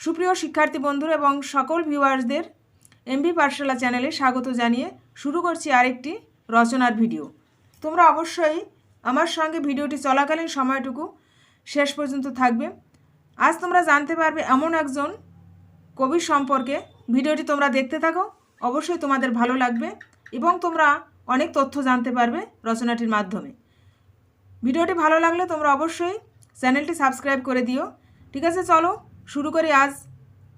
সুপ্রিয় শিক্ষার্থী বন্ধুরা এবং সকল ভিউয়ার্সদের এমবি পাঠশালা চ্যানেলে স্বাগত জানিয়ে শুরু করছি আরেকটি রচনার ভিডিও। তোমরা অবশ্যই আমার সঙ্গে ভিডিওটি চলাকালীন সময়টুকু শেষ পর্যন্ত থাকবে। আজ তোমরা জানতে পারবে এমন একজন কবির সম্পর্কে। ভিডিওটি তোমরা দেখতে থাকো, অবশ্যই তোমাদের ভালো লাগবে এবং তোমরা অনেক তথ্য জানতে পারবে রচনাটির মাধ্যমে। ভিডিওটি ভালো লাগলে তোমরা অবশ্যই চ্যানেলটি সাবস্ক্রাইব করে দিও। ঠিক আছে, চলো শুরু করি আজ।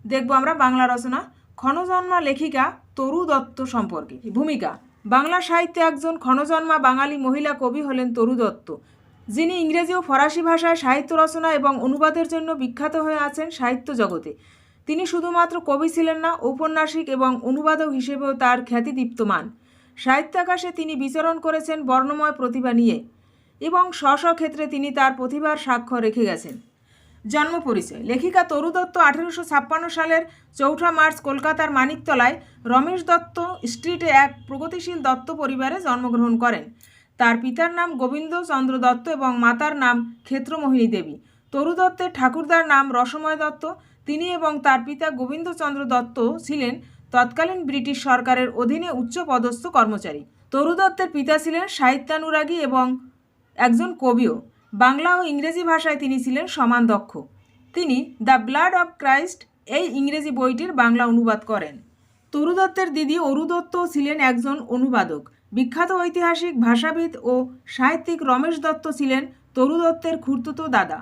দেখব আমরা বাংলা রচনা। ক্ষণজন্মা লেখিকা তরু দত্ত সম্পর্কে। ভূমিকা, বাংলা সাহিত্যে একজন ক্ষণজন্মা বাঙালি মহিলা কবি হলেন তরু দত্ত। যিনি ইংরেজি ও ফরাসি ভাষায় সাহিত্য রচনা এবং অনুবাদের জন্য বিখ্যাত হয়ে আছেন সাহিত্য জগতে। তিনি শুধুমাত্র কবি ছিলেন না, ঔপন্যাসিক এবং অনুবাদক হিসেবেও তার খ্যাতি দীপ্তমান। সাহিত্যাকাশে তিনি বিচরণ করেছেন বর্ণময় প্রতিভা নিয়ে এবং স্ব ক্ষেত্রে তিনি তার প্রতিভার সাক্ষ্য রেখে গেছেন। জন্ম পরিচয়। লেখিকা তরু দত্ত আঠেরোশো ছাপ্পান্ন সালের চৌঠা মার্চ কলকাতার মানিকতলায় রমেশ দত্ত স্ট্রিটে এক প্রগতিশীল দত্ত পরিবারে জন্মগ্রহণ করেন। তার পিতার নাম গোবিন্দ চন্দ্র দত্ত এবং মাতার নাম ক্ষেত্রমোহিনী দেবী। তরু দত্তের ঠাকুরদার নাম রসময় দত্ত। তিনি এবং তার পিতা গোবিন্দচন্দ্র দত্ত ছিলেন তৎকালীন ব্রিটিশ সরকারের অধীনে উচ্চপদস্থ কর্মচারী। তরু দত্তের পিতা ছিলেন সাহিত্যানুরাগী এবং একজন কবিও। বাংলা ও ইংরেজি ভাষায় তিনি ছিলেন সমান দক্ষ। তিনি দ্য ব্লাড অব ক্রাইস্ট এই ইংরেজি বইটির বাংলা অনুবাদ করেন। তরু দত্তের দিদি অরু দত্ত ছিলেন একজন অনুবাদক। বিখ্যাত ঐতিহাসিক ভাষাবিদ ও সাহিত্যিক রমেশ দত্ত ছিলেন তরু দত্তের খুর্তুতো দাদা।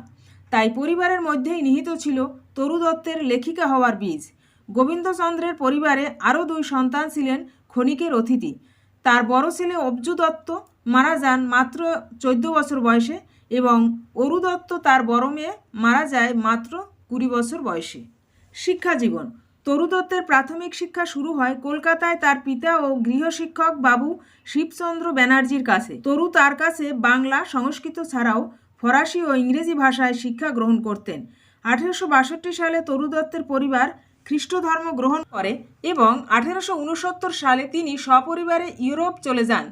তাই পরিবারের মধ্যেই নিহিত ছিল তরু দত্তের লেখিকা হওয়ার বীজ। গোবিন্দচন্দ্রের পরিবারে আরও দুই সন্তান ছিলেন ক্ষণিকের অতিথি। তার বড় ছেলে অবজু দত্ত মারা যান মাত্র চোদ্দ বছর বয়সে। এবং অরু দত্ত তার বড় মেয়ে মারা যায় মাত্র কুড়ি বছর বয়সে। শিক্ষা জীবন। তরু দত্তের প্রাথমিক শিক্ষা শুরু হয় কলকাতায় তার পিতা ও গৃহশিক্ষক বাবু শিবচন্দ্র ব্যানার্জির কাছে। তরু তার কাছে বাংলা, সংস্কৃত ছাড়াও ফরাসি ও ইংরেজি ভাষায় শিক্ষা গ্রহণ করতেন। আঠেরোশো বাষট্টি সালে তরু দত্তের পরিবার খ্রিস্ট ধর্ম গ্রহণ করে এবং আঠেরোশো উনসত্তর সালে তিনি সপরিবারে ইউরোপ চলে যান।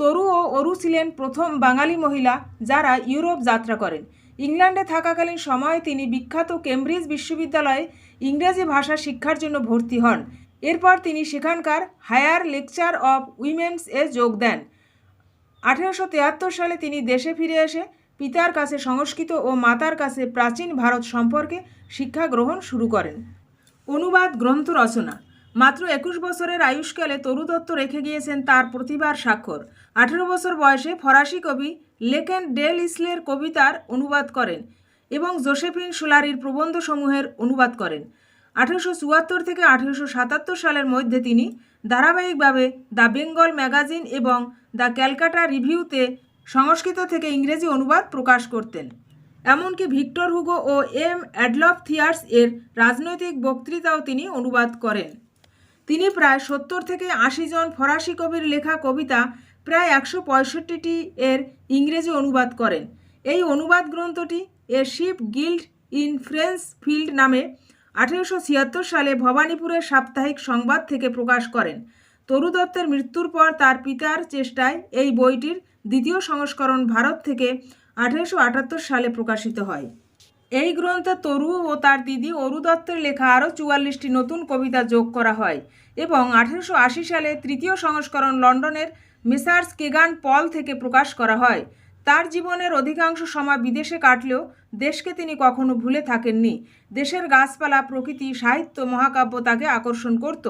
তরু ও অরু ছিলেন প্রথম বাঙালি মহিলা যারা ইউরোপ যাত্রা করেন। ইংল্যান্ডে থাকাকালীন সময়ে তিনি বিখ্যাত কেমব্রিজ বিশ্ববিদ্যালয়ে ইংরেজি ভাষা শিক্ষার জন্য ভর্তি হন। এরপর তিনি সেখানকার হায়ার লেকচার অব উইমেন্স এ যোগ দেন। আঠেরোশো তিয়াত্তর সালে তিনি দেশে ফিরে এসে পিতার কাছে সংস্কৃত ও মাতার কাছে প্রাচীন ভারত সম্পর্কে শিক্ষা গ্রহণ শুরু করেন। অনুবাদ, গ্রন্থ রচনা মাত্র একুশ বছরের আয়ুষ্কালে তরু দত্ত রেখে গিয়েছেন তার প্রতিভার স্বাক্ষর। আঠেরো বছর বয়সে ফরাসি কবি লেকেন ডেল ইসলের কবিতার অনুবাদ করেন এবং জোসেফিন সুলারির প্রবন্ধসমূহের অনুবাদ করেন। আঠেরোশো চুয়াত্তর থেকে আঠেরোশো সাতাত্তর সালের মধ্যে তিনি ধারাবাহিকভাবে দ্য বেঙ্গল ম্যাগাজিন এবং দ্য ক্যালকাটা রিভিউতে সংস্কৃত থেকে ইংরেজি অনুবাদ প্রকাশ করতেন। এমনকি ভিক্টর হুগো ও এম অ্যাডলফ থিয়ার্স এর রাজনৈতিক বক্তৃতাও তিনি অনুবাদ করেন। তিনি প্রায় সত্তর থেকে আশি জন ফরাসি কবির লেখা কবিতা প্রায় একশো পঁয়ষট্টিটি এর ইংরেজি অনুবাদ করেন। এই অনুবাদ গ্রন্থটি a sheaf gleaned in French field নামে আঠেরোশো ছিয়াত্তর সালে ভবানীপুরের সাপ্তাহিক সংবাদ থেকে প্রকাশ করেন। তরু দত্তের মৃত্যুর পর তার পিতার চেষ্টায় এই বইটির দ্বিতীয় সংস্করণ ভারত থেকে আঠেরোশো আটাত্তর সালে প্রকাশিত হয়। এই গ্রন্থে তরু ও তার দিদি অরু দত্তের লেখা আরও চুয়াল্লিশটি নতুন কবিতা যোগ করা হয়। এবং আঠেরোশো আশি সালে তৃতীয় সংস্করণ লন্ডনের মেসার্স কেগান পল থেকে প্রকাশ করা হয়। তার জীবনের অধিকাংশ সময় বিদেশে কাটলেও দেশকে তিনি কখনো ভুলে থাকেননি। দেশের গাছপালা, প্রকৃতি, সাহিত্য, মহাকাব্য তাকে আকর্ষণ করত।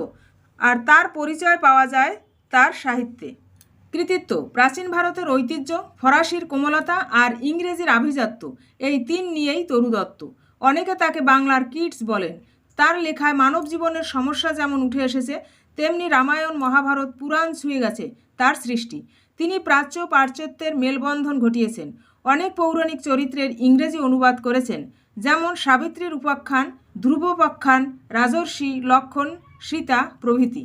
আর তার পরিচয় পাওয়া যায় তার সাহিত্যে। কৃতিত্ব, প্রাচীন ভারতের ঐতিহ্য, ফরাসির কোমলতা আর ইংরেজির আভিজাত্য, এই তিন নিয়েই তরু দত্ত অনেকে তাকে বাংলার কিডস বলেন। তার লেখায় মানব জীবনের সমস্যা যেমন উঠে এসেছে, তেমনি রামায়ণ, মহাভারত পুরাণ ছুঁয়ে গেছে তার সৃষ্টি। তিনি প্রাচ্য পাশ্চাত্যের মেলবন্ধন ঘটিয়েছেন। অনেক পৌরাণিক চরিত্রের ইংরেজি অনুবাদ করেছেন, যেমন সাবিত্রীর উপাখ্যান ধ্রুবোপাখ্যান, রাজর্ষি, লক্ষণ, সীতা প্রভৃতি।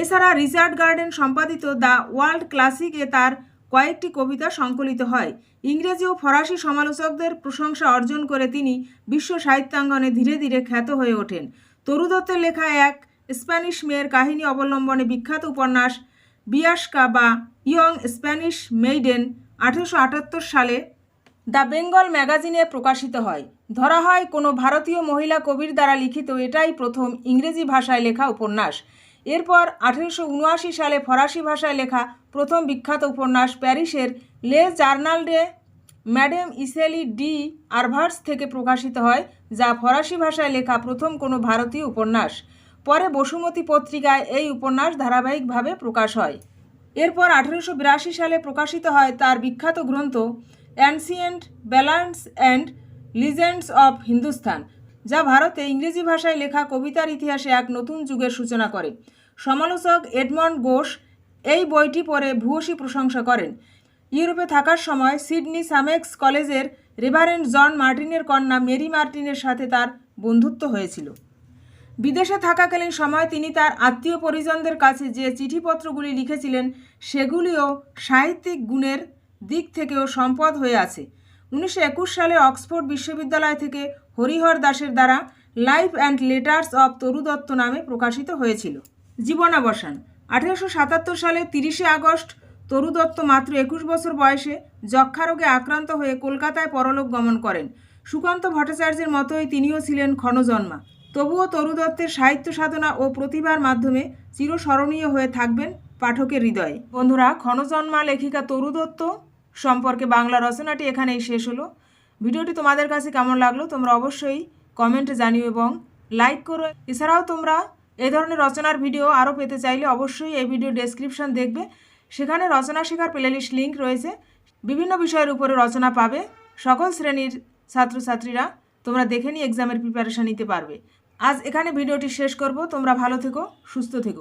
এছাড়া রিচার্ড গার্ডেন সম্পাদিত দ্য ওয়ার্ল্ড ক্লাসিকে তার কয়েকটি কবিতা সংকলিত হয়। ইংরেজি ও ফরাসি সমালোচকদের প্রশংসা অর্জন করে তিনি বিশ্ব সাহিত্যাঙ্গনে ধীরে ধীরে খ্যাত হয়ে ওঠেন। তরু দত্তের লেখা এক স্প্যানিশ মেয়ের কাহিনী অবলম্বনে বিখ্যাত উপন্যাস বিয়াস্কা বা ইয়ং স্প্যানিশ মেইডেন আঠেরোশো আটাত্তর সালে দ্য বেঙ্গল ম্যাগাজিনে প্রকাশিত হয়। ধরা হয়, কোনো ভারতীয় মহিলা কবির দ্বারা লিখিত এটাই প্রথম ইংরেজি ভাষায় লেখা উপন্যাস। এরপর আঠেরোশো উনআশি সালে ফরাসি ভাষায় লেখা প্রথম বিখ্যাত উপন্যাস প্যারিসের লে জার্নাল ডে ম্যাডাম ইসেলি ডি আরভার্স থেকে প্রকাশিত হয়, যা ফরাসি ভাষায় লেখা প্রথম কোনো ভারতীয় উপন্যাস। পরে বসুমতী পত্রিকায় এই উপন্যাস ধারাবাহিকভাবে প্রকাশ হয়। এরপর আঠেরোশো বিরাশি সালে প্রকাশিত হয় তার বিখ্যাত গ্রন্থ ancient ballads and legends of Hindustan. যা ভারতে ইংরেজি ভাষায় লেখা কবিতার ইতিহাসে এক নতুন যুগের সূচনা করে। সমালোচক এডমন্ড ঘোষ এই বইটি পড়ে ভূয়সী প্রশংসা করেন। ইউরোপে থাকার সময় সিডনি সামেক্স কলেজের রেভারেন্ড জন মার্টিনের কন্যা মেরি মার্টিনের সাথে তার বন্ধুত্ব হয়েছিল। বিদেশে থাকাকালীন সময় তিনি তার আত্মীয় পরিজনদের কাছে যে চিঠিপত্রগুলি লিখেছিলেন, সেগুলিও সাহিত্যিক গুণের দিক থেকেও সম্পদ হয়ে আছে। উনিশশো একুশ সালে অক্সফোর্ড বিশ্ববিদ্যালয় থেকে হরিহর দাসের দ্বারা life and letters of Toru Dutt নামে প্রকাশিত হয়েছিল। জীবনাবসান, আঠেরোশো সাতাত্তর সালে তিরিশে আগস্ট তরু দত্ত মাত্র একুশ বছর বয়সে যক্ষা রোগে আক্রান্ত হয়ে কলকাতায় পরলোক গমন করেন। সুকান্ত ভট্টাচার্যের মতোই তিনিও ছিলেন ক্ষণজন্মা। তবুও তরু দত্তের সাহিত্য সাধনা ও প্রতিভার মাধ্যমে চিরস্মরণীয় হয়ে থাকবেন পাঠকের হৃদয়ে। বন্ধুরা, ক্ষণজন্মা লেখিকা তরু দত্ত সম্পর্কে বাংলা রচনাটি এখানেই শেষ হলো। ভিডিওটি তোমাদের কাছে কেমন লাগল তোমরা অবশ্যই কমেন্টে জানিও এবং লাইক করো। এছাড়াও তোমরা এই ধরনের রচনার ভিডিও আরও পেতে চাইলে অবশ্যই এই ভিডিও ডেসক্রিপশন দেখবে। সেখানে রচনা শেখার প্লেলিস্ট লিঙ্ক রয়েছে। বিভিন্ন বিষয়ের উপরে রচনা পাবে সকল শ্রেণির ছাত্রছাত্রীরা। তোমরা দেখে নিয়ে এক্সামের প্রিপারেশান নিতে পারবে। আজ এখানে ভিডিওটি শেষ করব। তোমরা ভালো থেকো, সুস্থ থেকো।